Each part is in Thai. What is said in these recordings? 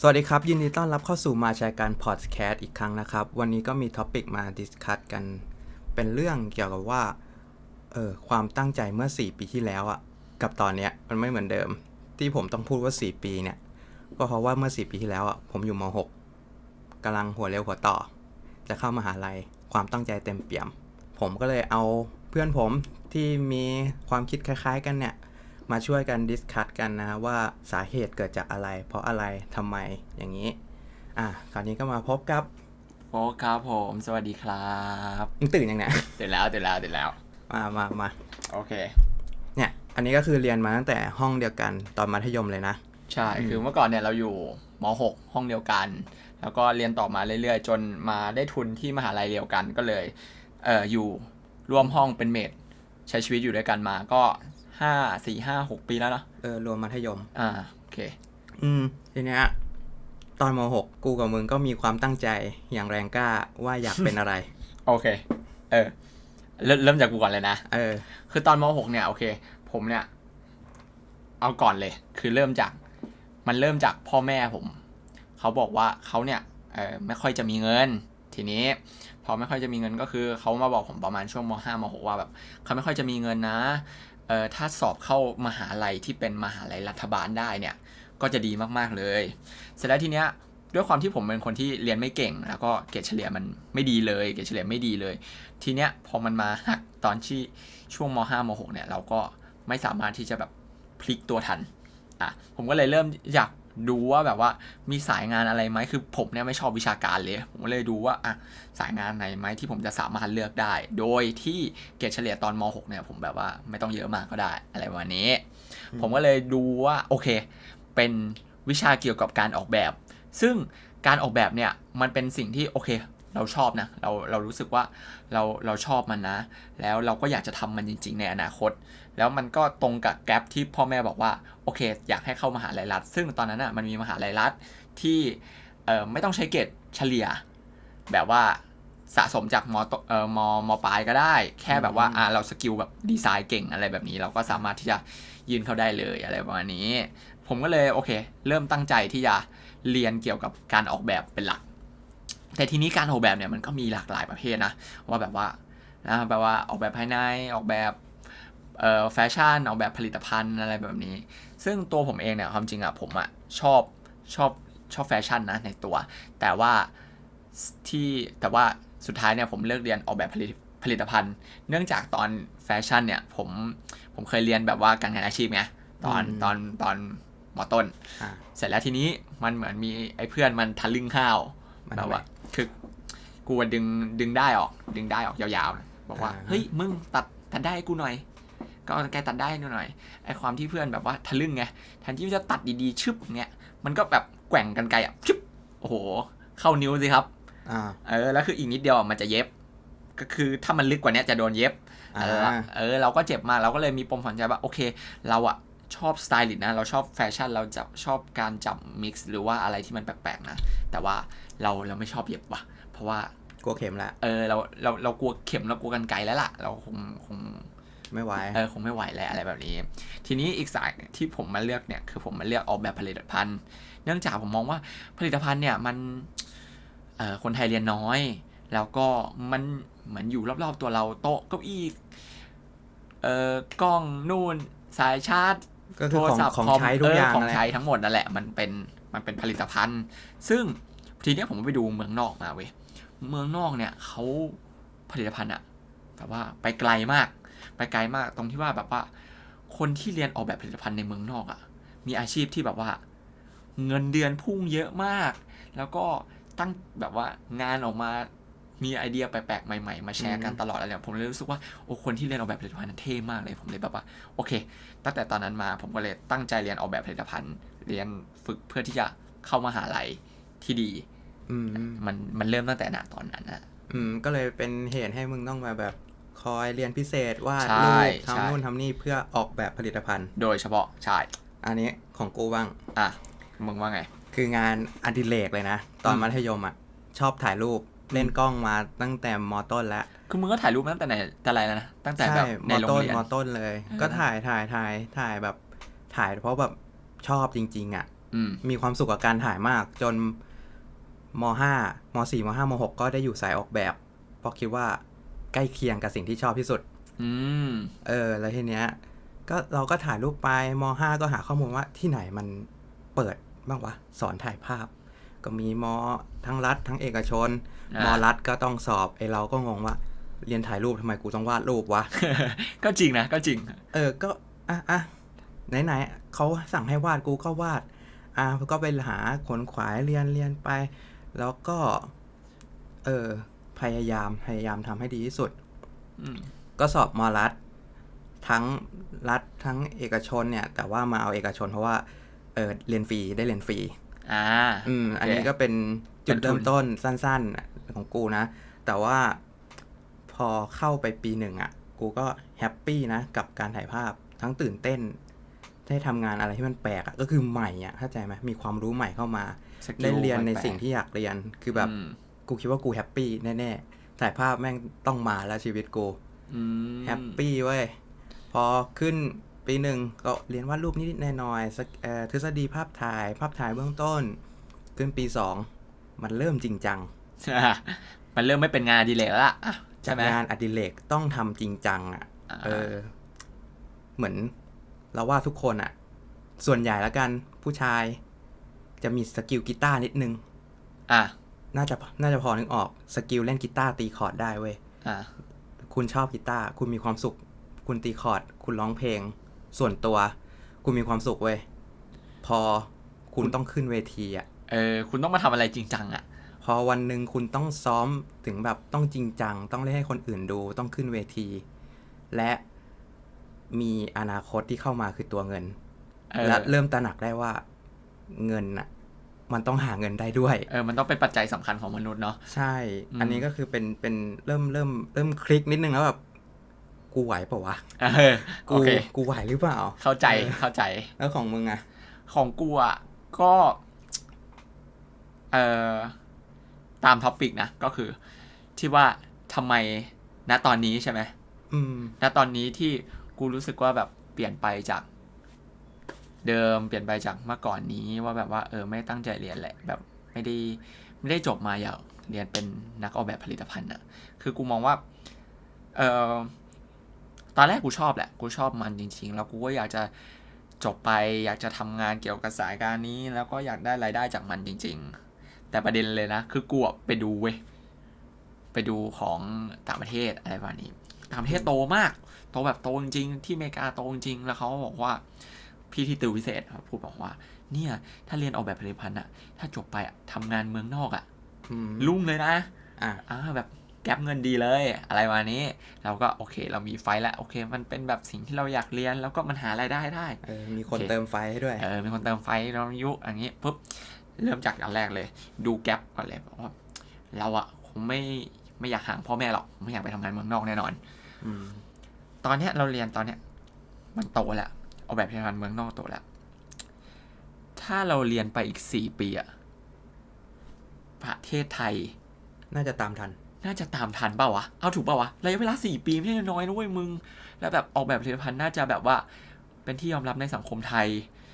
สวัสดีครับ ยินดีต้อนรับเข้าสู่มาแชร์การพอดแคสต์อีกครั้งนะครับ วันนี้ก็มีท็อปิกมาดิสคัตกัน เป็นเรื่องเกี่ยวกับว่าเออความตั้งใจเมื่อ 4 ปีที่แล้วอะกับตอนเนี้ยมันไม่เหมือนเดิม ที่ผมต้องพูดว่า 4 ปีเนี่ย ก็เพราะว่าเมื่อ 4 ปีที่แล้วอะผมอยู่ม .6 กำลังหัวเร็วหัวต่อ จะเข้ามาหาลัยความตั้งใจเต็มเปี่ยม ผมก็เลยเอาเพื่อนผมที่มีความคิดคล้าย ๆ กันเนี่ย มาช่วยกันดิสคัตกันนะว่าสาเหตุเกิดจากอะไร เพราะอะไรทำไมอย่างนี้ อะคราวนี้ก็มาพบกับโอ้ครับผม สวัสดีครับมึงตื่นยังไงตื่นแล้วตื่นแล้วตื่นแล้ว มามามาโอเค เนี่ย อันนี้ก็คือเรียนมาตั้งแต่ห้องเดียวกันตอนมัธยมเลยนะ ใช่ คือเมื่อก่อนเนี่ยเราอยู่ม .6 ห้องเดียวกัน แล้วก็เรียนต่อมาเรื่อยๆ จนมาได้ทุนที่มหาลัยเดียวกันก็เลย เอ่ออยู่ร่วมห้องเป็นเมทใช้ชีวิตอยู่ด้วยกันมา ก็ ห้าสี่ห้าหกปีแล้วเนาะเออรวมมัธยม อ่าโอเค อืมทีเนี้ยตอนม .6 กูกับมึงก็มีความตั้งใจอย่างแรงกล้าว่าอยากเป็นอะไร โอเค เออ เริ่มเริ่มจากกูก่อนเลยนะ เออ คือตอนม .6 เนี่ยโอเค ผมเนี่ย เอาก่อนเลย คือเริ่มจาก มันเริ่มจากพ่อแม่ผม เขาบอกว่าเขาเนี่ยเออไม่ค่อยจะมีเงิน ทีนี้ พอไม่ค่อยจะมีเงินก็คือเขามาบอกผมประมาณช่วงม .5 ม .6 ว่าแบบเขาไม่ค่อยจะมีเงินนะ เออถ้าสอบเข้ามหาลัยที่เป็นมหาลัยรัฐบาลได้เนี่ยก็จะดีมากๆเลย เสร็จแล้วทีเนี้ยด้วยความที่ผมเป็นคนที่เรียนไม่เก่ง แล้วก็เกรดเฉลี่ยมันไม่ดีเลย เกรดเฉลี่ยไม่ดีเลย ทีเนี้ยพอมันมาหักตอนที่ช่วงม .5 ม .6 เนี่ยเราก็ไม่สามารถที่จะแบบพลิกตัวทันอะผมก็เลยเริ่มอยาก ดูว่าแบบว่ามีสายงานอะไรไหมคือผมเนี่ยไม่ชอบวิชาการเลย ผมก็เลยดูว่าอะสายงานไหนไหมที่ผมจะสามารถเลือกได้ โดยที่เกรดเฉลี่ยตอนม .6 เนี่ยผมแบบว่าไม่ต้องเยอะมากก็ได้อะไรประมาณนี้ ผมก็เลยดูว่าโอเค เป็นวิชาเกี่ยวกับการออกแบบ ซึ่งการออกแบบเนี่ยมันเป็นสิ่งที่โอเค เราชอบนะเราเรารู้สึกว่าเราเราชอบมันนะ แล้วเราก็อยากจะทำมันจริง ๆ ในอนาคต แล้วมันก็ตรงกับแกลบที่พ่อแม่บอกว่าโอเค อยากให้เข้ามหาลัยรัฐ ซึ่งตอนนั้นอะมันมีมหาลัยรัฐที่เอ่อไม่ต้องใช้เกรดเฉลี่ย แบบว่าสะสมจากมตเอ่อมมปลายก็ได้ แค่แบบว่าอ่าเราสกิลแบบดีไซน์เก่งอะไรแบบนี้ เราก็สามารถที่จะยื่นเข้าได้เลยอะไรประมาณนี้ ผมก็เลยโอเค เริ่มตั้งใจที่จะเรียนเกี่ยวกับการออกแบบเป็นหลัก แต่ทีนี้การออกแบบเนี่ยมันก็มีหลากหลายประเภทนะว่าแบบว่านะแบบว่าออกแบบภายในออกแบบเอ่อแฟชั่นออกแบบผลิตภัณฑ์อะไรแบบนี้ ซึ่งตัวผมเองเนี่ยความจริงอะผมอะชอบชอบชอบแฟชั่นนะในตัว แต่ว่าที่แต่ว่าสุดท้ายเนี่ยผมเลือกเรียนออกแบบผลิตผลิตภัณฑ์ เนื่องจากตอนแฟชั่นเนี่ยผมผมเคยเรียนแบบว่าการงานอาชีพไงตอนอืมตอนตอนมอต้นอ่าเสร็จแล้วทีนี้มันเหมือนมีไอ้เพื่อนมันทะลึ่งข้าวมันแบบทำไมว่า คือกูอะดึงดึงได้ออก ดึงได้ออกยาวๆนะบอกว่าอ่าเฮ้ย มึงตัดตัดได้ให้กูหน่อย ก็เอาแกตัดได้ให้หน่อยไอ้ความที่เพื่อนแบบว่าทะลึ่งไงแทนที่จะตัดดีๆชึบเงี้ยมันก็แบบแกว่งกันไกลอะชึบโอ้โห เข้านิ้วสิครับอ่าเออแล้วคืออีกนิดเดียวอะมันจะเย็บ ก็คือถ้ามันลึกกว่านี้จะโดนเย็บอ่าเออเออเราก็เจ็บมากเราก็เลยมีปมฝังใจว่าโอเค เราอะ ชอบสไตลิสต์นะ เราชอบแฟชั่น เราจะชอบการจับมิกซ์หรือว่าอะไรที่มันแปลกๆนะ แต่ว่าเราเราไม่ชอบเย็บว่ะ เพราะว่ากลัวเข็มละ เออเราเราเรากลัวเข็มเรากลัวกันไกลแล้วล่ะ เราคงคงไม่ไหว เออคงไม่ไหวแล้วอะไรแบบนี้ ทีนี้อีกสายที่ผมมาเลือกเนี่ยคือผมมาเลือกออกแบบผลิตภัณฑ์ เนื่องจากผมมองว่าผลิตภัณฑ์เนี่ยมันเอ่อคนไทยเรียนน้อย แล้วก็มันเหมือนอยู่รอบๆตัวเราโต๊ะเก้าอี้เอ่อกล้องนู่นสายชาร์จ ก็คือของของคมใช้ทุกอย่างเของนั่นแหละใช้ทั้งหมดนั่นแหละมันเป็นมันเป็นผลิตภัณฑ์ ซึ่งทีเนี้ยผมไปดูเมืองนอกมาเว้ยเมืองนอกเนี่ยเขาผลิตภัณฑ์อะแบบว่าไปไกลมาก ไปไกลมากตรงที่ว่าแบบว่า คนที่เรียนออกแบบผลิตภัณฑ์ในเมืองนอกอะ่ะมีอาชีพที่แบบว่า เงินเดือนพุ่งเยอะมาก แล้วก็ตั้งแบบว่างานออกมา มีไอเดียแปลกๆใหม่ ๆ มาแชร์กันตลอดอะไรเนี่ยผมเลยรู้สึกว่าโอ้คนที่เรียนออกแบบผลิตภัณฑ์นั้นเท่มากเลยผมเลยแบบว่าโอเค ตั้งแต่ตอนนั้นมาผมก็เลยตั้งใจเรียนออกแบบผลิตภัณฑ์ เรียนฝึกเพื่อที่จะเข้ามหาลัยที่ดีอืมมันมันเริ่มตั้งแต่ณตอนนั้นนะอืมก็เลยเป็นเหตุให้มึงต้องมาแบบคอยเรียนพิเศษวาดใช่รูปใช่ทำนู่นทำนี่เพื่อออกแบบผลิตภัณฑ์ โดยเฉพาะใช่อันนี้ของกูบ้าง อะมึงว่าไง คืองานอดิเรกเลยนะ ตอนอืมมัธยมอะ ชอบถ่ายรูป เล่นกล้องมาตั้งแต่มต้นแล้วคือมึงก็ถ่ายรูปมาตั้งแต่ไหนแต่ไรแล้วนะตั้งแต่แบบมในโรงต้นเรียนมต้นเลยเออก็ถ่ายถ่ายถ่ายถ่ายแบบ ถ่ายเพราะแบบชอบจริง ๆ อะมอืมมีความสุขกับการถ่ายมาก จนมห้ามสี่มห้ามหกก็ได้อยู่สายออกแบบเพราะคิดว่าใกล้เคียงกับสิ่งที่ชอบที่สุด อืมเออ แล้วทีเนี้ย ก็เราก็ถ่ายรูปไปมห้าก็หาข้อมูลว่าที่ไหนมันเปิดบ้างวะสอนถ่ายภาพ ก็มีมทั้งรัฐ ทั้งเอกชนอ่ามรัฐก็ต้องสอบไอเราก็งงว่า เรียนถ่ายรูปทำไมกูต้องวาดรูปวะ ก็จริงนะ ก็จริง เออ ก็อะอะไหนๆเขาสั่งให้วาดกูก็วาด อะก็ไปหาขนขวายเรียนเรียนไป แล้วก็ เออพยายามพยายามทำให้ดีที่สุดอืมก็สอบมรัฐ ทั้งรัฐทั้งเอกชนเนี่ย แต่ว่ามาเอาเอกชนเพราะว่าเออเรียนฟรีได้เรียนฟรี อ่าอืม อันนี้โอเคก็เป็นจุดเป็นทุนเริ่มต้นสั้น ๆ ของกูนะ แต่ว่าพอเข้าไปปีหนึ่งอะ กูก็แฮปปี้นะ กับการถ่ายภาพทั้งตื่นเต้น ได้ทำงานอะไรที่มันแปลกอะ ก็คือใหม่อะ เข้าใจไหมมีความรู้ใหม่เข้ามาสกิลได้เรียนในแปลกๆสิ่งที่อยากเรียน คือแบบอืมกูคิดว่ากูแฮปปี้แน่ๆ ถ่ายภาพแม่งต้องมาแล้วชีวิตกูอืมแฮปปี้เว้ย พอขึ้น ปีหนึ่งก็เรียนวาดรูปนิดๆหน่อยๆสักเอ่อทฤษฎีภาพถ่าย ภาพถ่ายเบื้องต้น ขึ้นปีสองมันเริ่มจริงจังอะมันเริ่มไม่เป็นงานอดีเลยแล้วล่ะอะใช่ไหมงานอดิเรกต้องทำจริงจังอะอ่าเออ เหมือนเราว่าทุกคนอะ ส่วนใหญ่แล้วกันผู้ชาย จะมีสกิลกีตาร์นิดนึง อะ น่าจะน่าจะพอนึกออกสกิลเล่นกีตาร์ตีคอร์ดได้เว้ยอะคุณชอบกีตาร์คุณมีความสุข คุณตีคอร์ด คุณร้องเพลง ส่วนตัวคุณมีความสุขเว้ยพอคุณต้องขึ้นเวทีอะเออคุณต้องมาทำอะไรจริงจังอะ พอวันหนึ่งคุณต้องซ้อมถึงแบบต้องจริงจัง ต้องเล่นให้คนอื่นดูต้องขึ้นเวที และมีอนาคตที่เข้ามาคือตัวเงินเออและเริ่มตระหนักได้ว่าเงินน่ะมันต้องหาเงินได้ด้วย เออ มันต้องเป็นปัจจัยสำคัญของมนุษย์เนาะ ใช่อืมอันนี้ก็คือเป็น เป็น เริ่ม เริ่ม เริ่มคลิกนิดนึงแล้วแบบ กูไหวเปล่าวะเออโอกูเคกูไหวหรือเปล่า เข้าใจเออเข้าใจ แล้วของมึงอะของกูอะก็เอ่อตามท็อปิกนะ ก็คือ ที่ว่าทำไมณตอนนี้ใช่ไหมอืมณตอนนี้ที่กูรู้สึกว่าแบบเปลี่ยนไปจาก เดิมเปลี่ยนไปจากเมื่อก่อนนี้ว่าแบบว่าเออไม่ตั้งใจเรียนแหละ แบบไม่ได้ไม่ได้จบมาอยากเรียนเป็นนักออกแบบผลิตภัณฑ์อะคือกูมองว่า เออ ตอนแรกกูชอบแหละกูชอบมันจริง ๆ แล้วกูก็อยากจะจบไป อยากจะทำงานเกี่ยวกับสายการนี้ แล้วก็อยากได้รายได้จากมันจริง ๆ แต่ประเด็นเลยนะ คือกูอะไปดูเว้ยไปดูของต่างประเทศอะไรประมาณนี้ต่างประเทศโตมาก โตแบบโตจริงๆที่อเมริกาโตจริงๆแล้วเขาก็บอกว่าพี่ที่ติวพิเศษครับพูดบอกว่า เนี่ย ถ้าเรียนออกแบบผลิตภัณฑ์อะถ้าจบไปอะทำงานเมืองนอกอะอืมรุ่งเลยนะ อะอ่าแบบ แก็บเงินดีเลย อะไรวานี้ เราก็โอเค เรามีไฟแล้วโอเค มันเป็นแบบสิ่งที่เราอยากเรียน แล้วก็มันหารายได้ได้เออมีคนโอเคเติมไฟให้ด้วยเออมีคนเติมไฟเรายุอย่างนี้ปุ๊บเริ่มจากอันแรกเลย ดูแก๊ปก่อนเลยบอกว่าเราอะคงไม่ไม่อยากห่างพ่อแม่หรอกไม่อยากไปทำงานเมืองนอกแน่นอนอืมตอนเนี้ยเราเรียนตอนเนี้ย มันโตแล้วเอาแบบพยาบาลเมืองนอกโตแล้วถ้าเราเรียนไปอีกสี่ปีอะประเทศไทย น่าจะตามทัน น่าจะตามทันเปล่าวะ เอาถูกเปล่าวะ ระยะเวลาสี่ปีไม่ใช่น้อยนะเว้ยมึง แล้วแบบออกแบบผลิตภัณฑ์น่าจะแบบว่าเป็นที่ยอมรับในสังคมไทย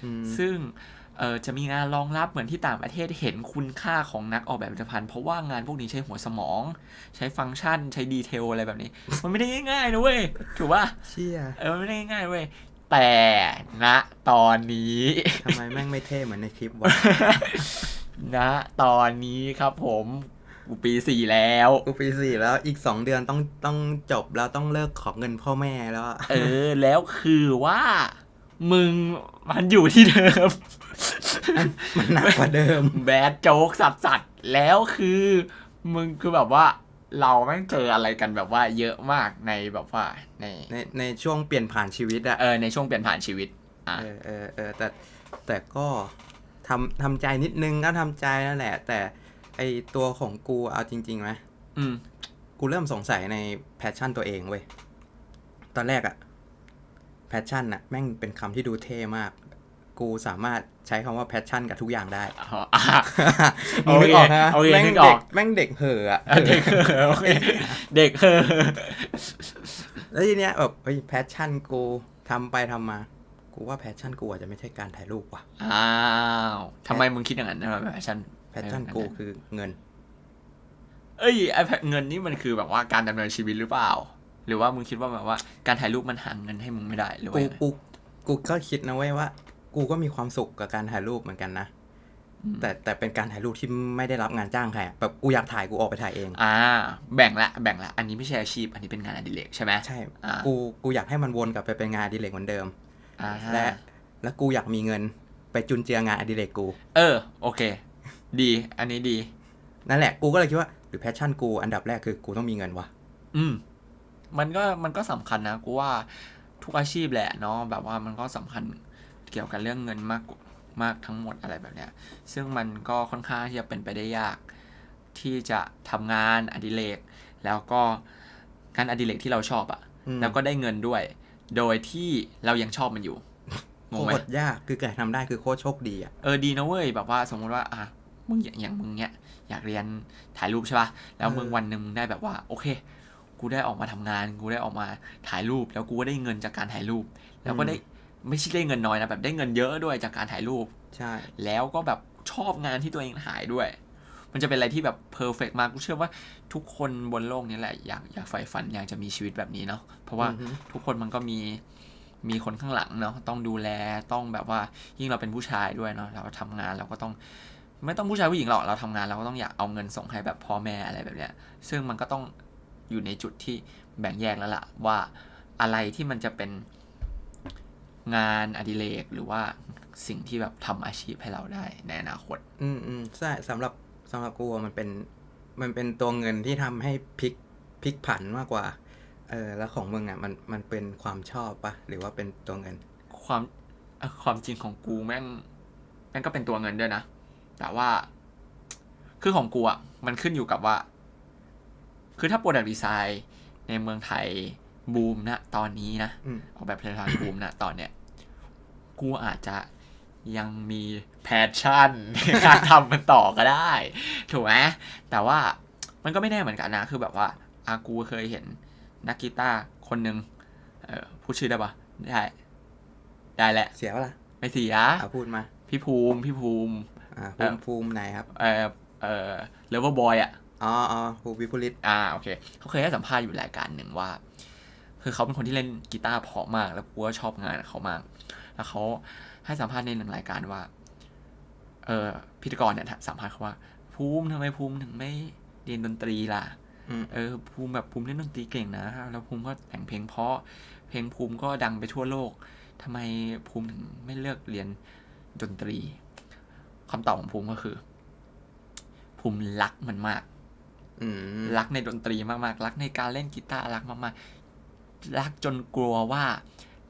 อืมซึ่งเออจะมีงานรองรับเหมือนที่ต่างประเทศเห็นคุณค่าของนักออกแบบผลิตภัณฑ์ เพราะว่างานพวกนี้ใช้หัวสมอง ใช้ฟังก์ชัน ใช้ดีเทลอะไรแบบนี้ มันไม่ได้ง่ายๆนะเว้ย ถูกป่ะเชี่ยเออมันไม่ได้ง่ายๆเว้ย แต่ณตอนนี้ทำไมแม่งไม่เท่เหมือนในคลิปวะณตอนนี้ครับผม กูปีสี่แล้ว กูปีสี่แล้วอีกสองเดือนต้องต้องจบแล้วต้องเลิกขอเงินพ่อแม่แล้วอะเออ แล้วคือว่า มึงมันอยู่ที่เดิม มันหนักกว่าเดิม แบดโจ๊กสัดสัดๆแล้วคือ มึงคือแบบว่าเราแม่งเจออะไรกันแบบว่าเยอะมากในแบบว่าในในในช่วงเปลี่ยนผ่านชีวิตอะเออในช่วงเปลี่ยนผ่านชีวิตอะเออเออเออแต่แต่ก็ทำทำใจนิดนึงก็ทำใจนั่นแหละ แต่ ไอตัวของกูเอาจริงๆไหมอืม กูเริ่มสงสัยในแพชชั่นตัวเองเว้ย ตอนแรกอะแพชชั่นอะแม่งเป็นคำที่ดูเท่มาก กูสามารถใช้คำว่าแพชชั่นกับทุกอย่างได้อ๋ออะมึงนึกออกนะโอเคแม่งนึกอเด็อกกแม่งเด็กเห่อะอะเด็กเออโอเคเด็กเออแล้วทีเนี้ยแบบเฮ้ยแพชชั่นกูทำไปทำมา กูว่าแพชชั่นกูอาจจะไม่ใช่การถ่ายรูปว่ะ อ้าวทำไมมึงคิดอย่างนั้นทำไมแพชชั่น แพชชั่นกูคือเงิน เอ้ยไอเงินนี่มันคือแบบว่าการดำเนินชีวิตหรือเปล่า หรือว่ามึงคิดว่าแบบว่าการถ่ายรูปมันหาเงินให้มึงไม่ได้หรือว่ากูยังไงกูกูก็คิดนะเว้ยว่า กูก็มีความสุขกับการถ่ายรูปเหมือนกันนะอืมแต่แต่เป็นการถ่ายรูปที่ไม่ได้รับงานจ้างใครอะแบบกูอยากถ่ายกูออกไปถ่ายเอง อ่า แบ่งละแบ่งละ อันนี้ไม่ใช่อาชีพ อันนี้เป็นงานอดิเรกใช่ไหมใช่อ่ากูกูอยากให้มันวนกลับไปเป็นงานอดิเรกเหมือนเดิมอ่าและและกูอยากมีเงินไปจุนเจืองานอดิเรกกู เออ โอเค ดี อันนี้ดี นั่นแหละ กูก็เลยคิดว่า หรือแพชชั่นกูอันดับแรกคือกูต้องมีเงินวะอืม มันก็มันก็สำคัญนะ กูว่าทุกอาชีพแหละเนาะแบบว่ามันก็สำคัญเกี่ยวกับเรื่องเงินมากกว่ามากทั้งหมดอะไรแบบเนี้ย ซึ่งมันก็ค่อนข้างที่จะเป็นไปได้ยาก ที่จะทำงานอดิเรกแล้วก็งานอดิเรกที่เราชอบอะอืมแล้วก็ได้เงินด้วย โดยที่เรายังชอบมันอยู่งโคงไหมตรยากคือการทำได้คือโคตรโชคดีอะเออดีนะเว้ยแบบว่าสมมุติว่าอะ มึงอย่างอย่างมึงเนี้ยอยากเรียนถ่ายรูปใช่ป่ะแล้วมึงเออวันหนึ่งได้แบบว่าโอเค กูได้ออกมาทำงาน กูได้ออกมาถ่ายรูป แล้วกูก็ได้เงินจากการถ่ายรูป แล้วก็ได้ไม่ใช่ได้เงินน้อยนะแบบได้เงินเยอะด้วยจากการถ่ายรูปใช่ แล้วก็แบบชอบงานที่ตัวเองถ่ายด้วย มันจะเป็นอะไรที่แบบเพอร์เฟกมากกูเชื่อว่าทุกคนบนโลกนี้แหละอยากอยากใฝ่ฝันอยากจะมีชีวิตแบบนี้เนาะเพราะว่าอือฮึทุกคนมันก็มีมีคนข้างหลังเนาะต้องดูแลต้องแบบว่ายิ่งเราเป็นผู้ชายด้วยเนาะเราทำงานเราก็ต้อง ไม่ต้องผู้ชายผู้หญิงหรอกเราทำงานเราก็ต้องอยากเอาเงินส่งให้แบบพ่อแม่อะไรแบบเนี้ย ซึ่งมันก็ต้องอยู่ในจุดที่แบ่งแยกแล้วล่ะ ว่าอะไรที่มันจะเป็นงานอดิเรกหรือว่าสิ่งที่แบบทำอาชีพให้เราได้ในอนาคต อืมอืมใช่สำหรับสำหรับกูอะมันเป็นมันเป็นตัวเงินที่ทำให้พลิกพลิกผันมากกว่าเออแล้วของมึงอะมันมันเป็นความชอบปะหรือว่าเป็นตัวเงิน ความเอ่อความจริงของกูแม่งแม่งก็เป็นตัวเงินด้วยนะ แต่ว่า คือของกูอะมันขึ้นอยู่กับว่า คือถ้าโปรดักต์ดีไซน์ในเมืองไทยบูมนะตอนนี้นะอืมออกแบบผลิตภัณฑ์บูมนะตอนเนี้ย กูอาจจะยังมีแพชชั่นในการทำมันต่อก็ได้ ถูกไหมแต่ว่ามันก็ไม่แน่เหมือนกันนะ คือแบบว่า อากูเคยเห็นนักกีตาร์คนหนึ่งเออพูดชื่อได้ปะได้ ได้แหละ เสียปะล่ะไม่เสียอะพูดมา พี่ภูมิ พี่ภูมิ อ่าเอ่ภูอมิภูมิไหนครับ เออเออเลเวอร์บอยอะ อ๋ออ๋อภูมิวิพุลิตอ่าโอเค เขาเคยให้สัมภาษณ์อยู่รายการหนึ่งว่า คือเขาเป็นคนที่เล่นกีตาร์เพราะมาก แล้วกูก็ชอบงานเขามาก แล้วเขาให้สัมภาษณ์ในหนึ่งรายการว่า เออพิธีกรเนี่ยสัมภาษณ์เขาว่า ภูมิทำไมภูมิถึงไม่เรียนดนตรีล่ะอืมเออภูมิแบบภูมิเล่นดนตรีเก่งนะแล้วภูมิก็แต่งเพลงเพราะเพลงภูมิก็ดังไปทั่วโลกทำไมภูมิถึงไม่เลือกเรียนดนตรี คำตอบของภูมิก็คือ ภูมิรักมันมากอืมรักในดนตรีมากๆ รักในการเล่นกีตาร์รักมากๆ รักจนกลัวว่า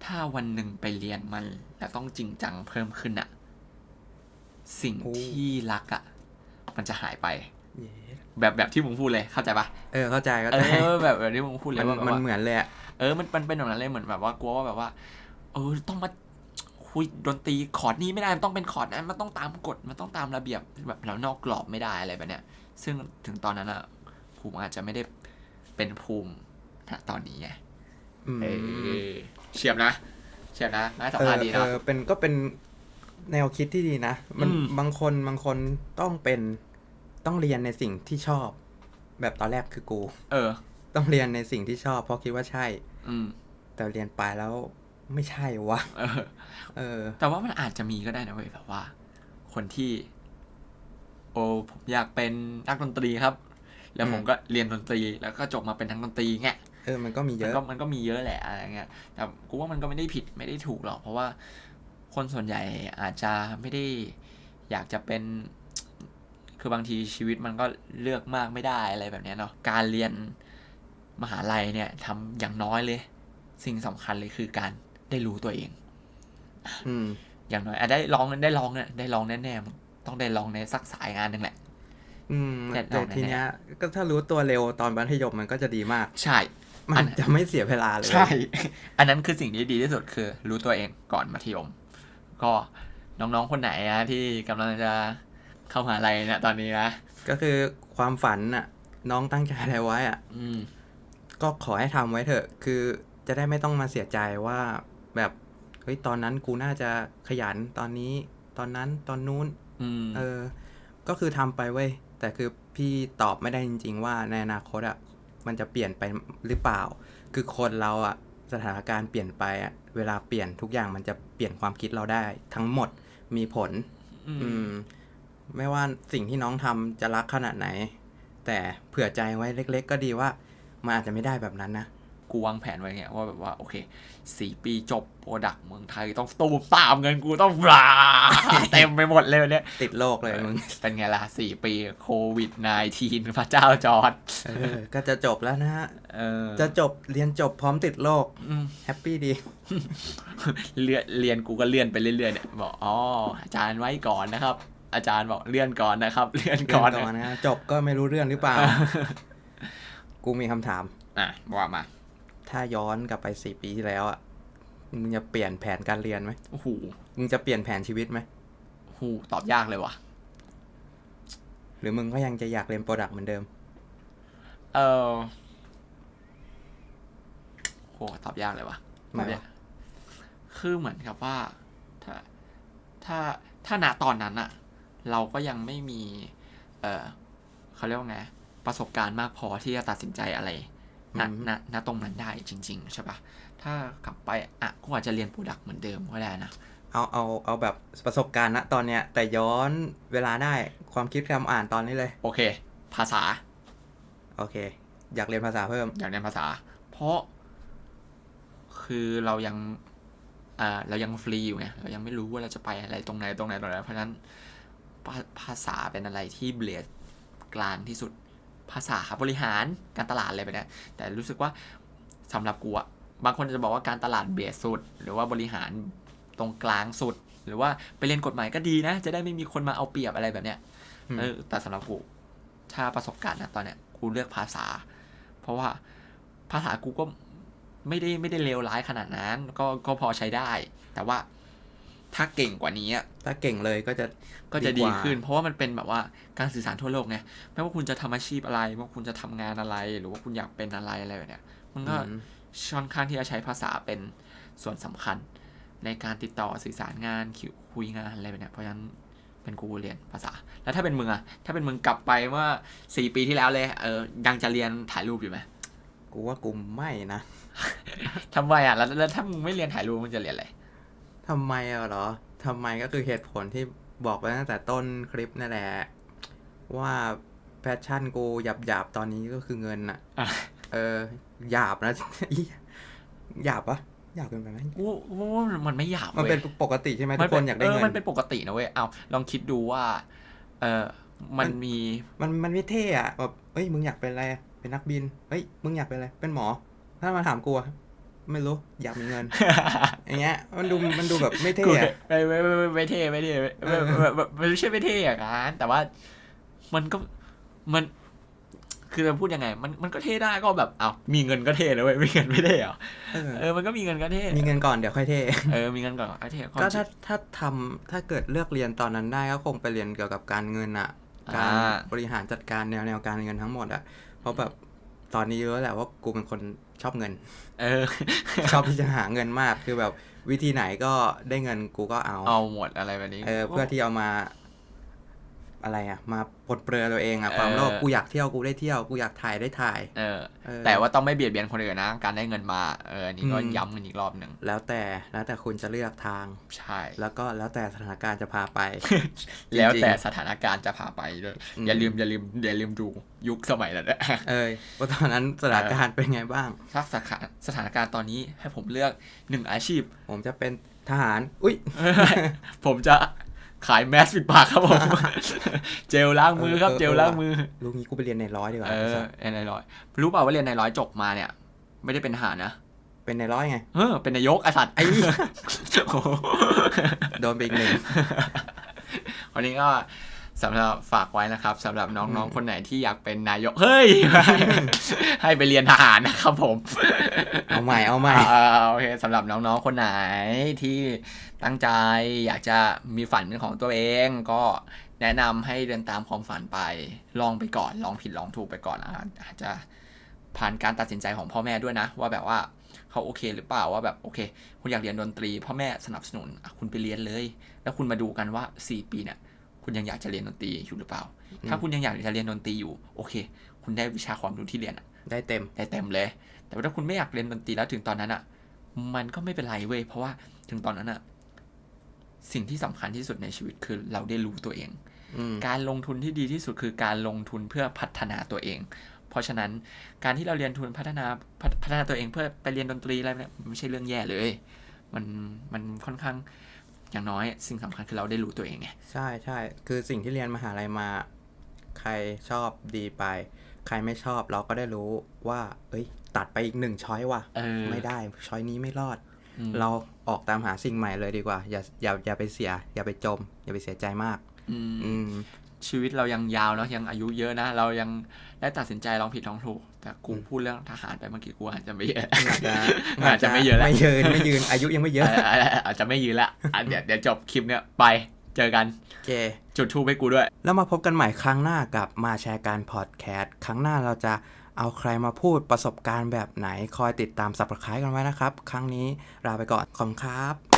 ถ้าวันหนึ่งไปเรียนมันแล้วต้องจริงจังเพิ่มขึ้นอะสิ่งโอ้ที่รักอะมันจะหายไปเย้แบบแบบที่มึงพูดเลยเข้าใจปะเออเข้าใจเข้าเอใจอแบบแบบที่มึงพูดเลมัยนว่าแบบมันว่าเหมือนเลยอะเออมันมันเป็นแบบนั้นเลยเหมือนแบบว่ากลัวว่าแบบว่า เออต้องมา คุยดนตรีคอร์ดนี้ไม่ได้มันต้องเป็นคอร์ดนั้นมันต้องตามกฎมันต้องตามระเบียบแบบแล้วนอกกรอบไม่ได้อะไรแบบเนี้ยซึ่งถึงตอนนั้นอะภูมิอาจจะไม่ได้เป็นภูมิณตอนนี้ไงอืมเออเฉียบนะเฉียบนะน่าสัมเอภาอษณ์ดีเอเนาะอเป็นก็เป็นแนวคิดที่ดีนะ มันอืมบางคนบางคนต้องเป็นต้องเรียนในสิ่งที่ชอบ แบบตอนแรกคือกู เออ ต้องเรียนในสิ่งที่ชอบเพราะคิดว่าใช่ อืมแต่เรียนไปแล้ว ไม่ใช่วะเออ เออ แต่ว่ามันอาจจะมีก็ได้นะเว้ยแบบว่า คนที่ โอ้ผมอยากเป็นนักดนตรีครับ แล้วผมอืมก็เรียนดนตรี แล้วก็จบมาเป็นนักดนตรีเงี้ยเออมันก็มีเยมันอะก็มันก็มีเยอะแหละอะไรเงี้ยแต่กูว่ามันก็ไม่ได้ผิดไม่ได้ถูกหรอก เพราะว่าคนส่วนใหญ่อาจจะไม่ได้อยากจะเป็น คือบางทีชีวิตมันก็เลือกมากไม่ได้อะไรแบบเนี้ยเนาะการเรียนมหาลัยเนี่ยทำอย่างน้อยเลย สิ่งสำคัญเลยคือการ ได้รู้ตัวเองอืมอย่างน้อยอะได้ลองได้ลองเนี่ยได้ลองแน่ๆมันต้องได้ลองในสักสายงานหนึ่งแหละ อืมแต่แต่ลองแน่ๆทีเนี้ย ก็ถ้ารู้ตัวเร็วตอนมัธยมมันก็จะดีมาก ใช่ มัอันนจะไม่เสียเวลาเลยใช่ อันนั้นคือสิ่งที่ดีที่สุดคือ รู้ตัวเองก่อนมัธยม ก็น้องๆคนไหนนะที่กำลังจะเข้ามหาลัยเนี่ยตอนนี้นะก็คือความฝันน่ะ น้องตั้งใจอะไรไว้อะ อืม ก็ขอให้ทำไว้เถอะ คือจะได้ไม่ต้องมาเสียใจว่า แบบเฮ้ยตอนนั้นกูน่าจะขยันตอนนี้ตอนนั้นตอนนู้นอืมเออ ก็คือทำไปเว้ยแต่คือพี่ตอบไม่ได้จริง ๆ ว่าในอนาคตอะมันจะเปลี่ยนไปหรือเปล่า คือคนเราอะสถานการณ์เปลี่ยนไปอะเวลาเปลี่ยนทุกอย่างมันจะเปลี่ยนความคิดเราได้ ทั้งหมดมีผล อืม ไม่ว่าสิ่งที่น้องทำจะรักขนาดไหน แต่เผื่อใจไว้เล็ก ๆ ก็ดีว่ามันอาจจะไม่ได้แบบนั้นนะ กูวางแผนไว้ไงว่าแบบว่าโอเคสี่ปีจบโปรดักเมืองไทยต้องตูมตามเงินกูต้องบลาเต็มไปหมดเลยวันเนี้ยติดโลกเลยมึงเป็นไงล่ะสี่ปีโควิด -19 พระเจ้าจอร์ดเออก็จะจบแล้วนะฮะเออจะจบเรียนจบพร้อมติดโลกอืมแฮปปี้ดีเลื่อนเรียนกูก็เลื่อนไปเรื่อยๆเนี่ยบอกอ๋ออาจารย์ไว้ก่อนนะครับ อาจารย์บอกเลื่อนก่อนนะครับ เลื่อนเรื่ก่อองนก่อนนะจบก็ไม่รู้เรื่องหรือเปล่า กูมีคำถาม อะว่ามา ถ้าย้อนกลับไปสี่ปีที่แล้วอะมึงจะเปลี่ยนแผนการเรียนไหมโอ้โหมึงจะเปลี่ยนแผนชีวิตไหมโอ้โหตอบยากเลยว่ะ หรือมึงก็ยังจะอยากเรียนโปรดักต์เหมือนเดิม เออโหตอบยากเลยว่ะทำไมวะเนี่ยคือเหมือนกับว่า ถ้า ถ้าถ้าณตอนนั้นอะเราก็ยังไม่มี เออเขาเรียกว่าไงประสบการณ์มากพอที่จะตัดสินใจอะไร ณณณตรงนั้นได้จริง ๆ ใช่ปะถ้ากลับไปอะก็อาจจะเรียนโปรดักต์เหมือนเดิมก็ได้นะเอาเอาเอาแบบประสบการณ์นะตอนเนี้ย แต่ย้อนเวลาได้ความคิดคำอ่านตอนนี้เลย โอเค ภาษา โอเค อยากเรียนภาษาเพิ่ม อยากเรียนภาษา เพราะ คือเรายังอ่าเรายังฟรีอยู่ไงเรายังไม่รู้ว่าเราจะไปอะไรตรงไหนตรงไหนตรงไหนเพราะฉะนั้นภาภาษาเป็นอะไรที่เบลดกลางที่สุด ภาษาบริหารการตลาดอะไรแบบเนี้ยแต่รู้สึกว่าสำหรับกูอะบางคนจะบอกว่าการตลาดเบสสุด หรือว่าบริหารตรงกลางสุด หรือว่าไปเรียนกฎหมายก็ดีนะ จะได้ไม่มีคนมาเอาเปรียบอะไรแบบเนี้ยอืมเออแต่สำหรับกูถ้าประสบการณ์นะตอนเนี้ยกูเลือกภาษา เพราะว่าภาษากูก็ไม่ได้ไม่ได้เลวร้ายขนาดนั้น ก็ก็พอใช้ได้ แต่ว่า ถ้าเก่งกว่านี้อะถ้าเก่งเลยก็จะก็จะดีดีกว่าขึ้น เพราะว่ามันเป็นแบบว่าการสื่อสารทั่วโลกไงไม่ว่าคุณจะทำอาชีพอะไรไม่ว่าคุณจะทำงานอะไร หรือว่าคุณอยากเป็นอะไรอะไรแบบเนี้ยมันก็อืมค่อนข้างที่จะใช้ภาษาเป็นส่วนสำคัญ ในการติดต่อสื่อสารงานคิวคุยงานอะไรแบบเนี้ยเพราะฉะนั้นเป็นกูเรียนภาษา แล้วถ้าเป็นมึงอะถ้าเป็นมึงกลับไปเมื่อสี่ปีที่แล้วเลย เออ ยังจะเรียนถ่ายรูปอยู่ไหม กูว่ากูไม่นะทำไมอะแล้วแล้วถ้ามึงไม่เรียนถ่ายรูปมึงจะเรียนอะไร ทำไมอะเหรอทำไมก็คือเหตุผลที่บอกไปตั้งแต่ต้นคลิปนั่นแหละ ว่าแพชชั่นกูหยาบหยาบๆตอนนี้ก็คือเงินอะอะเออหยาบนะ หยาบปะหยาบเกินไปไหมกูกูว่ามันไม่หยาบมันเว้เป็นยปกติใช่ไหมทุกคนอยากได้เอเงิอนมันเป็นปกตินะเว้ยเอาลองคิดดูว่า เออมันมัน มีมันมันไม่เท่อะแบบเฮ้ยมึงอยากเป็นอะไรอะเป็นนักบินเฮ้ยมึงอยากเป็นอะไรเป็นหมอ ถ้ามาถามกูอะ ไม่รู้อยากมีเงินอย่างเงี้ยมันดูมันดูแบบไม่เท่กูอะไม่ไม่ไม่ไม่ไม่เท่ไม่เท่ไม่ไม่ไม่ไม่ไม่ไม่ใช่ไม่เท่อย่างนั้นแต่ว่ามันก็มันคือจะพูดยังไง มันมันก็เท่ได้ก็แบบเอามีเงินก็เท่นะเว้ยมีเงินไม่เท่เหรอเออเออมันก็มีเงินก็เท่มีเงินก่อนเดี๋ยวค่อยเท่เออมีเงินก่อนก็เท่ความก็จริถ้างถ้าทำถ้าเกิดเลือกเรียนตอนนั้นได้ก็คงไปเรียนเกี่ยวกับการเงินอะอ่าการบริหารจัดการแนวแนวการเงินทั้งหมดอะเพราะแบบตอนนี้รู้แล้วแหละว่ากูเป็นคน ชอบเงิน เออ ชอบที่จะหาเงินมากคือแบบวิธีไหนก็ได้เงินกูก็เอา เอาหมดอะไรแบบนี้ เออ เพื่อที่เอามา อะไรอะมาปลดเปลือตัวเองอะเออความโลภกูอยากเที่ยวกูได้เที่ยวกูอยากถ่ายได้ถ่ายเออเออ แต่ว่าต้องไม่เบียดเบียนคนอื่นนะ การได้เงินมาเอออันนี่ก็อืมย้ำกันอีกรอบหนึ่งแล้วแต่แล้วแต่คุณจะเลือกทางใช่ แล้วก็แล้วแต่สถานการณ์จะพาไป แล้วแต่จริงสถานการณ์จะพาไปด้วยอืมอย่าลืมอย่าลืมอย่าลืมดูยุคสมัยนั้นนะๆเอ้ยว่าตอนนั้นสถานการณ์เป็นไงบ้างถ้าสถานสถานการณ์ตอนนี้ให้ผมเลือกหนึ่งอาชีพ ผมจะเป็นทหาร อุ้ยผมจะ ขายแมสปิดปากครับผม เจลล้างมือครับเออเออเจลล้างมือลูกนี้กูไปเรียนในร้อยดีกว่า เออเอ็นในร้อย รู้เปล่าว่าเรียนในร้อยจบมาเนี่ย ไม่ได้เป็นทหารนะ เป็นในร้อยไง เออ เป็นนายกไอสัตว์ไอ้โอ้โหโดนไปอีกหนึ่งวันนี้ก็ สำหรับฝากไว้นะครับสำหรับน้องอืมๆคนไหนที่อยากเป็นนายก เฮ้ย ให้ไปเรียนทหารนะครับผม เอาใหม่เอาใหม่อ่าโอเคสำหรับน้องๆคนไหนที่ตั้งใจอยากจะมีฝันเป็นของตัวเองก็แนะนำให้เดินตามความฝันไป ลองไปก่อน ลองผิดลองถูกไปก่อนนะอาจจะผ่านการตัดสินใจของพ่อแม่ด้วยนะ ว่าแบบว่าเขาโอเคหรือเปล่าว่าแบบโอเค คุณอยากเรียนดนตรีพ่อแม่สนับสนุนอะคุณไปเรียนเลย แล้วคุณมาดูกันว่าสี่ปีเนี่ย คุณยังอยากจะเรียนดนตรีอยู่หรือเปล่า ถ้าคุณยังอยากจะเรียนดนตรีอยู่ โอเค คุณได้วิชาความรู้ที่เรียนอะได้เต็ม ได้เต็มเลย แต่ว่าถ้าคุณไม่อยากเรียนดนตรีแล้วถึงตอนนั้นอะมันก็ไม่เป็นไรเว้ย เพราะว่าถึงตอนนั้นอะสิ่งที่สำคัญที่สุดในชีวิตคือเราได้รู้ตัวเองอืมการลงทุนที่ดีที่สุดคือการลงทุนเพื่อพัฒนาตัวเอง เพราะฉะนั้นการที่เราเรียนทุนพัฒนาพัฒพัฒนาตัวเองเพื่อไปเรียนดนตรีอะไรเนี่ยมันไม่ใช่เรื่องแย่เลย มันมันค่อนข้าง อย่างน้อยสิ่งสำคัญคือเราได้รู้ตัวเองไงใช่ใช่คือสิ่งที่เรียนมหาลัยมา ใครชอบดีไป ใครไม่ชอบเราก็ได้รู้ว่า เอ้ย ตัดไปอีกหนึ่งช้อยว่ะเออไม่ได้ช้อยนี้ไม่รอดอืมเราออกตามหาสิ่งใหม่เลยดีกว่า อย่าอย่าอย่าไปเสีย อย่าไปจม อย่าไปเสียใจมากอืมอืม ชีวิตเรายังยาวเนาะยังอายุเยอะนะ เรายังได้ตัดสินใจลองผิดลองถูก แต่กูพูดเรื่องทหารไปเมื่อกี้กูอาจจะไม่เยอะอาจจะอาจจะไม่เยอะแล้วไม่ยืนไม่ยืนอายุยังไม่เยอะเอออาจจะไม่ยืนละอะเดี๋ยวเดี๋ยวจบคลิปเนี้ยไปเจอกันโอเคจุดทูปให้กูด้วย แล้วมาพบกันใหม่ครั้งหน้ากับมาแชร์การพอดแคสต์ครั้งหน้าเราจะเอาใครมาพูดประสบการณ์แบบไหนคอยติดตามสับสไครกันไว้นะครับ ครั้งนี้ลาไปก่อนขอบคุณครับ